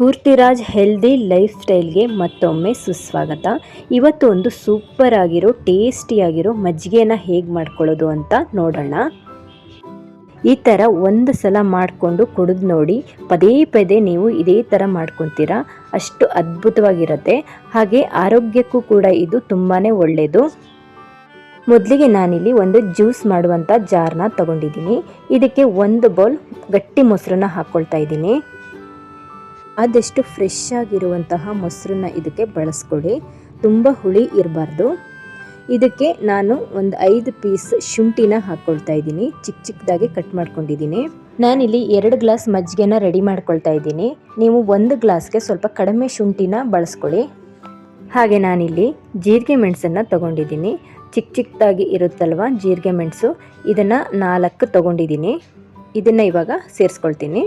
ಸ್ಫೂರ್ತಿರಾಜ್ healthy life ಸ್ಟೈಲ್ಗೆ ಮತ್ತೊಮ್ಮೆ ಸುಸ್ವಾಗತ. ಇವತ್ತು ಒಂದು ಸೂಪರ್ ಆಗಿರೋ ಟೇಸ್ಟಿಯಾಗಿರೋ ಮಜ್ಜಿಗೆನ ಹೇಗೆ ಮಾಡ್ಕೊಳ್ಳೋದು ಅಂತ ನೋಡೋಣ. ಈ ಥರ ಒಂದು ಸಲ ಮಾಡಿಕೊಂಡು ಕುಡಿದು ನೋಡಿ, ಪದೇ ಪದೇ ನೀವು ಇದೇ ಥರ ಮಾಡ್ಕೊತೀರಾ. ಅಷ್ಟು ಅದ್ಭುತವಾಗಿರುತ್ತೆ. ಹಾಗೆ ಆರೋಗ್ಯಕ್ಕೂ ಕೂಡ ಇದು ತುಂಬಾ ಒಳ್ಳೆಯದು ಮೊದಲಿಗೆ ನಾನಿಲ್ಲಿ ಒಂದು ಜ್ಯೂಸ್ ಮಾಡುವಂಥ ಜಾರ್ನ ತಗೊಂಡಿದ್ದೀನಿ. ಇದಕ್ಕೆ ಒಂದು ಬೌಲ್ ಗಟ್ಟಿ ಮೊಸರನ್ನ ಹಾಕ್ಕೊಳ್ತಾ ಇದ್ದೀನಿ. ಆದಷ್ಟು ಫ್ರೆಶ್ ಆಗಿರುವಂತಹ ಮೊಸರನ್ನ ಇದಕ್ಕೆ ಬಳಸ್ಕೊಡಿ ತುಂಬ ಹುಳಿ ಇರಬಾರ್ದು. ಇದಕ್ಕೆ ನಾನು ಒಂದು ಐದು ಪೀಸ್ ಶುಂಠಿನ ಹಾಕ್ಕೊಳ್ತಾ ಇದ್ದೀನಿ. ಚಿಕ್ಕ ಚಿಕ್ಕದಾಗಿ ಕಟ್ ಮಾಡ್ಕೊಂಡಿದ್ದೀನಿ. ನಾನಿಲ್ಲಿ ಎರಡು ಗ್ಲಾಸ್ ಮಜ್ಜಿಗೆನ ರೆಡಿ ಮಾಡ್ಕೊಳ್ತಾ ಇದ್ದೀನಿ. ನೀವು ಒಂದು ಗ್ಲಾಸ್ಗೆ ಸ್ವಲ್ಪ ಕಡಿಮೆ ಶುಂಠಿನ ಬಳಸ್ಕೊಳ್ಳಿ. ಹಾಗೆ ನಾನಿಲ್ಲಿ ಜೀರಿಗೆ ಮೆಣಸನ್ನು ತೊಗೊಂಡಿದ್ದೀನಿ. ಚಿಕ್ಕ ಚಿಕ್ಕದಾಗಿ ಇರುತ್ತಲ್ವ ಜೀರಿಗೆ ಮೆಣಸು? ಇದನ್ನು ನಾಲ್ಕು ತೊಗೊಂಡಿದ್ದೀನಿ. ಇದನ್ನು ಇವಾಗ ಸೇರಿಸ್ಕೊಳ್ತೀನಿ.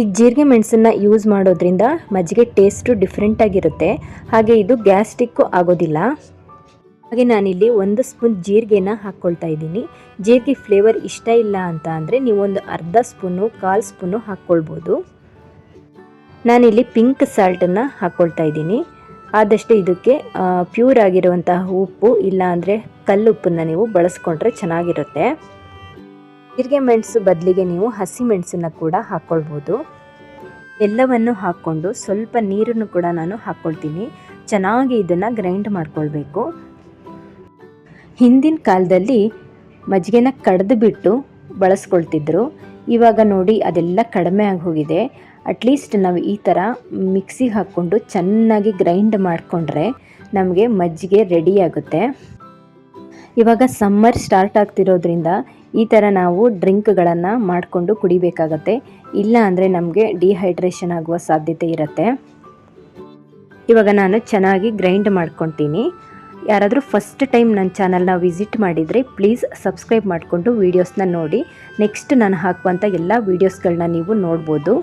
ಈ ಜೀರಿಗೆ ಮೆಣಸನ್ನು ಯೂಸ್ ಮಾಡೋದ್ರಿಂದ ಮಜ್ಜಿಗೆ ಟೇಸ್ಟು ಡಿಫ್ರೆಂಟಾಗಿರುತ್ತೆ ಹಾಗೆ ಇದು ಗ್ಯಾಸ್ಟಿಕ್ಕು ಆಗೋದಿಲ್ಲ. ಹಾಗೆ ನಾನಿಲ್ಲಿ ಒಂದು ಸ್ಪೂನ್ ಜೀರಿಗೆನ ಹಾಕ್ಕೊಳ್ತಾ ಇದ್ದೀನಿ. ಜೀರಿಗೆ ಫ್ಲೇವರ್ ಇಷ್ಟ ಇಲ್ಲ ಅಂತ ಅಂದರೆ ನೀವೊಂದು ಅರ್ಧ ಸ್ಪೂನು ಕಾಲು ಸ್ಪೂನು ಹಾಕ್ಕೊಳ್ಬೋದು. ನಾನಿಲ್ಲಿ ಪಿಂಕ್ ಸಾಲ್ಟನ್ನು ಹಾಕ್ಕೊಳ್ತಾ ಇದ್ದೀನಿ. ಆದಷ್ಟು ಇದಕ್ಕೆ ಪ್ಯೂರ್ ಆಗಿರುವಂತಹ ಉಪ್ಪು, ಇಲ್ಲಾಂದರೆ ಕಲ್ಲುಪ್ಪನ್ನು ನೀವು ಬಳಸ್ಕೊಂಡ್ರೆ ಚೆನ್ನಾಗಿರುತ್ತೆ. ಜೀರಿಗೆ ಮೆಣಸು ಬದಲಿಗೆ ನೀವು ಹಸಿ ಮೆಣಸನ್ನ ಕೂಡ ಹಾಕ್ಕೊಳ್ಬೋದು ಎಲ್ಲವನ್ನು ಹಾಕ್ಕೊಂಡು ಸ್ವಲ್ಪ ನೀರನ್ನು ಕೂಡ ನಾನು ಹಾಕ್ಕೊಳ್ತೀನಿ ಚೆನ್ನಾಗಿ ಇದನ್ನು ಗ್ರೈಂಡ್ ಮಾಡ್ಕೊಳ್ಬೇಕು. ಹಿಂದಿನ ಕಾಲದಲ್ಲಿ ಮಜ್ಜಿಗೆನ ಕಡ್ದು ಬಿಟ್ಟು ಬಳಸ್ಕೊಳ್ತಿದ್ರು. ಇವಾಗ ನೋಡಿ ಅದೆಲ್ಲ ಕಡಿಮೆ ಆಗಿ ಹೋಗಿದೆ. ಅಟ್ಲೀಸ್ಟ್ ನಾವು ಈ ಥರ ಮಿಕ್ಸಿಗೆ ಹಾಕ್ಕೊಂಡು ಚೆನ್ನಾಗಿ ಗ್ರೈಂಡ್ ಮಾಡಿಕೊಂಡ್ರೆ ನಮಗೆ ಮಜ್ಜಿಗೆ ರೆಡಿ ಆಗುತ್ತೆ. ಇವಾಗ ಸಮ್ಮರ್ ಸ್ಟಾರ್ಟ್ ಆಗ್ತಿರೋದ್ರಿಂದ ಈ ಥರ ನಾವು ಡ್ರಿಂಕ್ಗಳನ್ನು ಮಾಡಿಕೊಂಡು ಕುಡಿಬೇಕಾಗತ್ತೆ. ಇಲ್ಲ ಅಂದರೆ ನಮಗೆ ಡಿಹೈಡ್ರೇಷನ್ ಆಗುವ ಸಾಧ್ಯತೆ ಇರುತ್ತೆ. ಇವಾಗ ನಾನು ಚೆನ್ನಾಗಿ ಗ್ರೈಂಡ್ ಮಾಡ್ಕೊತೀನಿ ಯಾರಾದರೂ ಫಸ್ಟ್ ಟೈಮ್ ನನ್ನ ಚಾನಲ್ನ ವಿಸಿಟ್ ಮಾಡಿದರೆ ಪ್ಲೀಸ್ ಸಬ್ಸ್ಕ್ರೈಬ್ ಮಾಡಿಕೊಂಡು ವೀಡಿಯೋಸ್ನ ನೋಡಿ. ನೆಕ್ಸ್ಟ್ ನಾನು ಹಾಕುವಂಥ ಎಲ್ಲ ವೀಡಿಯೋಸ್ಗಳನ್ನ ನೀವು ನೋಡ್ಬೋದು.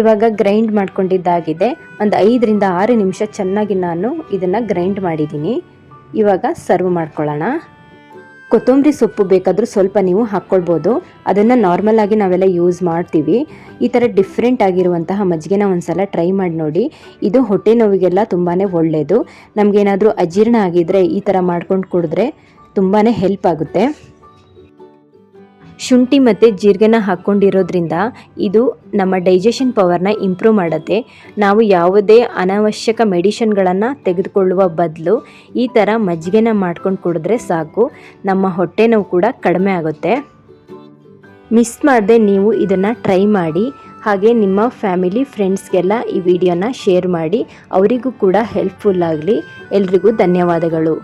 ಇವಾಗ ಗ್ರೈಂಡ್ ಮಾಡ್ಕೊಂಡಿದ್ದಾಗಿದೆ. ಒಂದು ಐದರಿಂದ ಆರು ನಿಮಿಷ ಚೆನ್ನಾಗಿ ನಾನು ಇದನ್ನು ಗ್ರೈಂಡ್ ಮಾಡಿದ್ದೀನಿ. ಇವಾಗ ಸರ್ವ್ ಮಾಡ್ಕೊಳ್ಳೋಣ. ಕೊತ್ತಂಬರಿ ಸೊಪ್ಪು ಬೇಕಾದರೂ ಸ್ವಲ್ಪ ನೀವು ಹಾಕ್ಕೊಳ್ಬೋದು. ಅದನ್ನು ನಾರ್ಮಲ್ ಆಗಿ ನಾವೆಲ್ಲ ಯೂಸ್ ಮಾಡ್ತೀವಿ. ಈ ಥರ ಡಿಫ್ರೆಂಟ್ ಆಗಿರುವಂತಹ ಮಜ್ಜಿಗೆನ ಒಂದ್ಸಲ ಟ್ರೈ ಮಾಡಿ ನೋಡಿ. ಇದು ಹೊಟ್ಟೆ ನೋವಿಗೆಲ್ಲ ತುಂಬಾ ಒಳ್ಳೆಯದು ನಮಗೇನಾದರೂ ಅಜೀರ್ಣ ಆಗಿದ್ದರೆ ಈ ಥರ ಮಾಡ್ಕೊಂಡು ಕುಡಿದ್ರೆ ತುಂಬಾ ಹೆಲ್ಪ್ ಆಗುತ್ತೆ. ಶುಂಠಿ ಮತ್ತು ಜೀರಿಗೆನ ಹಾಕ್ಕೊಂಡಿರೋದ್ರಿಂದ ಇದು ನಮ್ಮ ಡೈಜೆಷನ್ ಪವರ್ನ ಇಂಪ್ರೂವ್ ಮಾಡುತ್ತೆ. ನಾವು ಯಾವುದೇ ಅನಾವಶ್ಯಕ ಮೆಡಿಷನ್ಗಳನ್ನು ತೆಗೆದುಕೊಳ್ಳುವ ಬದಲು ಈ ಥರ ಮಜ್ಜಿಗೆನ ಮಾಡ್ಕೊಂಡು ಕುಡಿದ್ರೆ ಸಾಕು. ನಮ್ಮ ಹೊಟ್ಟೆ ನೋವು ಕೂಡ ಕಡಿಮೆ ಆಗುತ್ತೆ. ಮಿಸ್ ಮಾಡದೆ ನೀವು ಇದನ್ನು ಟ್ರೈ ಮಾಡಿ, ಹಾಗೆ ನಿಮ್ಮ ಫ್ಯಾಮಿಲಿ ಫ್ರೆಂಡ್ಸ್ಗೆಲ್ಲ ಈ ವಿಡಿಯೋನ ಶೇರ್ ಮಾಡಿ, ಅವರಿಗೂ ಕೂಡ ಹೆಲ್ಪ್ಫುಲ್ ಆಗಲಿ. ಎಲ್ರಿಗೂ ಧನ್ಯವಾದಗಳು.